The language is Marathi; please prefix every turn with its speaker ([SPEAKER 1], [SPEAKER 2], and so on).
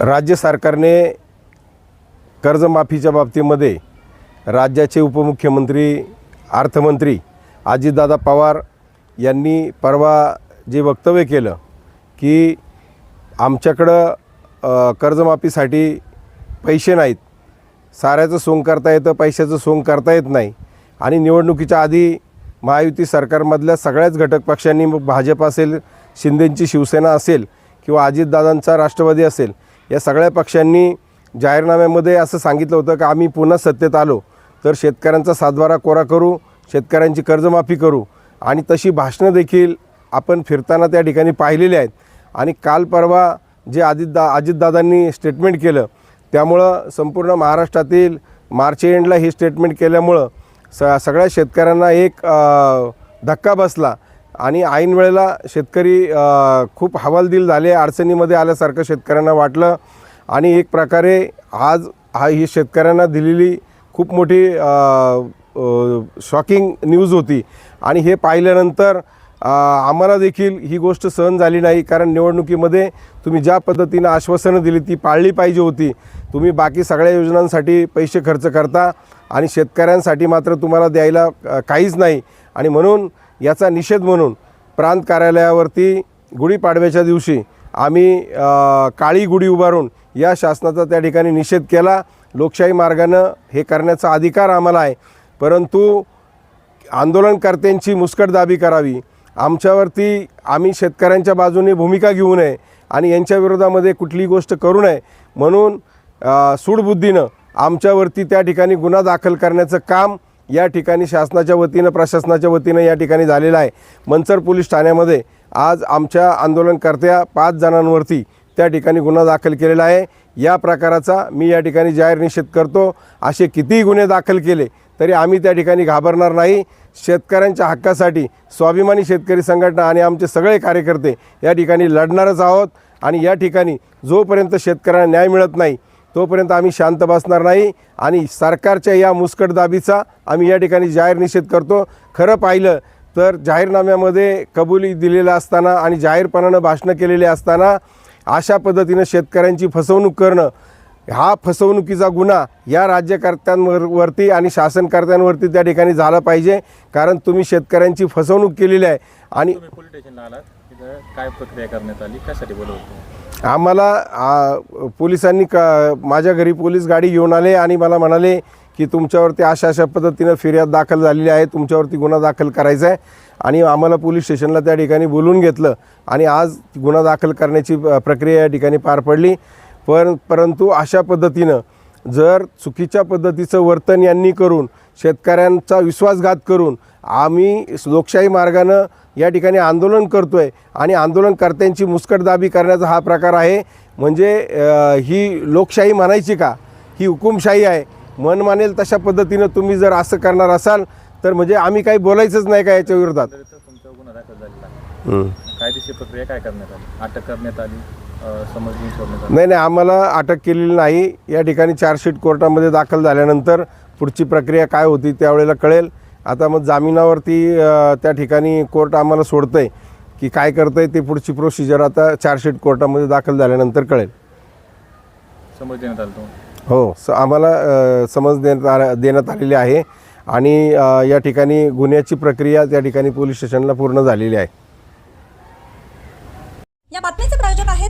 [SPEAKER 1] राज्य सरकारने कर्जमाफीच्या बाबतीमध्ये राज्याचे उपमुख्यमंत्री अर्थमंत्री अजितदादा पवार यांनी परवा जे वक्तव्य केलं की आमच्याकडं कर्जमाफीसाठी पैसे नाहीत. साऱ्याचं सोंग करता येतं पैशाचं सोंग करता येत नाही. आणि निवडणुकीच्या आधी महायुती सरकारमधल्या सगळ्याच घटक पक्षांनी मग भाजप असेल शिंदेंची शिवसेना असेल किंवा अजितदादांचा राष्ट्रवादी असेल या सगळ्या पक्षांनी जाहीरनाम्यामध्ये असं सांगितलं होतं की आम्ही पुन्हा सत्तेत आलो. तर शेतकऱ्यांचा सातबारा कोरा करू शेतकऱ्यांची कर्जमाफी करू. आणि तशी भाषणं देखील आपण फिरताना त्या ठिकाणी पाहिलेली आहेत. आणि काल परवा जे अजितदा अजितदादांनी स्टेटमेंट केलं त्यामुळं संपूर्ण महाराष्ट्रातील मार्च एंडला हे स्टेटमेंट केल्यामुळं स सगळ्या शेतकऱ्यांना एक धक्का बसला. आणि ऐन वेळेला शेतकरी खूप हवालदिल झाले अडचणीमध्ये आल्यासारखं शेतकऱ्यांना वाटलं. आणि एक प्रकारे आज हा ही शेतकऱ्यांना दिलेली खूप मोठी शॉकिंग न्यूज होती. आणि हे पाहिल्यानंतर आम्हाला देखील ही गोष्ट सहन झाली नाही कारण निवडणुकीमध्ये तुम्ही ज्या पद्धतीनं आश्वासनं दिली ती पाळली पाहिजे होती. तुम्ही बाकी सगळ्या योजनांसाठी पैसे खर्च करता आणि शेतकऱ्यांसाठी मात्र तुम्हाला द्यायला काहीच नाही. आणि म्हणून याचा निषेध म्हणून प्रांत कार्यालयावरती गुढीपाडव्याच्या दिवशी आम्ही काळी गुढी उभारून या शासनाचा त्या ठिकाणी निषेध केला. लोकशाही मार्गानं हे करण्याचा अधिकार आम्हाला आहे. परंतु आंदोलनकर्त्यांची मुस्कटदाबी करावी. आमच्यावरती आम्ही शेतकऱ्यांच्या बाजूने भूमिका घेऊ नये आणि यांच्या विरोधामध्ये कुठलीही गोष्ट करू नये म्हणून सूडबुद्धीनं आमच्यावरती त्या ठिकाणी गुन्हा दाखल करण्याचं काम या ठिकाणी शासनाच्या वतीनं प्रशासनाच्या वतीनं या ठिकाणी झालेलं आहे. मंचर पोलीस ठाण्यामध्ये आज आमच्या आंदोलनकर्त्या पाच जणांवरती त्या ठिकाणी गुन्हा दाखल केलेला आहे. या प्रकाराचा मी या ठिकाणी जाहीर निषेध करतो. असे कितीही गुन्हे दाखल केले तरी आम्ही त्या ठिकाणी घाबरणार नाही. शेतकऱ्यांच्या हक्कासाठी स्वाभिमानी शेतकरी संघटना आणि आमचे सगळे कार्यकर्ते या ठिकाणी लढणारच आहोत आणि या ठिकाणी जोपर्यंत शेतकऱ्यांना न्याय मिळत नाही तोपर्यंत आम्ही शांत बसणार नाही आणि सरकारच्या या मुस्कटदाबीचा आम्ही या ठिकाणी जाहीर निषेध करतो. खरं पाहिलं तर जाहीरनाम्यामध्ये कबुली दिलेलं असताना आणि जाहीरपणानं भाषणं केलेली असताना अशा पद्धतीनं शेतकऱ्यांची फसवणूक करणं हा फसवणुकीचा गुन्हा या राज्यकर्त्यांवर वरती आणि शासनकर्त्यांवरती त्या ठिकाणी झाला पाहिजे. कारण तुम्ही शेतकऱ्यांची फसवणूक केलेली आहे आणि
[SPEAKER 2] पोलीस स्टेशनला आलात. काय प्रक्रिया करण्यात आली? कशासाठी बोलवतो
[SPEAKER 1] आम्हाला पोलिसांनी क माझ्या घरी पोलीस गाडी घेऊन आले आणि मला म्हणाले की तुमच्यावरती अशा अशा पद्धतीनं फिर्याद दाखल झालेली आहे तुमच्यावरती गुन्हा दाखल करायचा आहे. आणि आम्हाला पोलीस स्टेशनला त्या ठिकाणी बोलून घेतलं आणि आज गुन्हा दाखल करण्याची प्रक्रिया या ठिकाणी पार पडली. पण परंतु अशा पद्धतीनं जर चुकीच्या पद्धतीचं वर्तन यांनी करून शेतकऱ्यांचा विश्वासघात करून आम्ही लोकशाही मार्गानं या ठिकाणी आंदोलन करतो आहे आणि आंदोलनकर्त्यांची मुस्कटदाबी करण्याचा हा प्रकार आहे. म्हणजे ही लोकशाही म्हणायची का? ही हुकुमशाही आहे. मन मानेल तशा पद्धतीनं तुम्ही जर असं करणार असाल तर म्हणजे आम्ही काही बोलायचंच नाही का याच्या विरोधात?
[SPEAKER 2] कायदेशीर प्रक्रिया काय करण्यात आली? अटक करण्यात आली? सोडण्यात
[SPEAKER 1] नाही नाही आम्हाला अटक केलेली नाही. या ठिकाणी चार्जशीट कोर्टामध्ये दाखल झाल्यानंतर पुढची प्रक्रिया काय होती त्यावेळेला कळेल. आता मग जामिनावरती त्या ठिकाणी कोर्ट आम्हाला सोडतं आहे की काय करतं आहे ते पुढची प्रोसिजर आता चार्जशीट कोर्टामध्ये दाखल झाल्यानंतर कळेल.
[SPEAKER 2] समज देण्यात आलं
[SPEAKER 1] हो स आम्हाला समज देण्यात आला देण्यात आलेली आहे. आणि या ठिकाणी गुन्ह्याची प्रक्रिया त्या ठिकाणी पोलीस स्टेशनला पूर्ण झालेली आहे
[SPEAKER 3] या बातमीचे प्रायोजक आहेत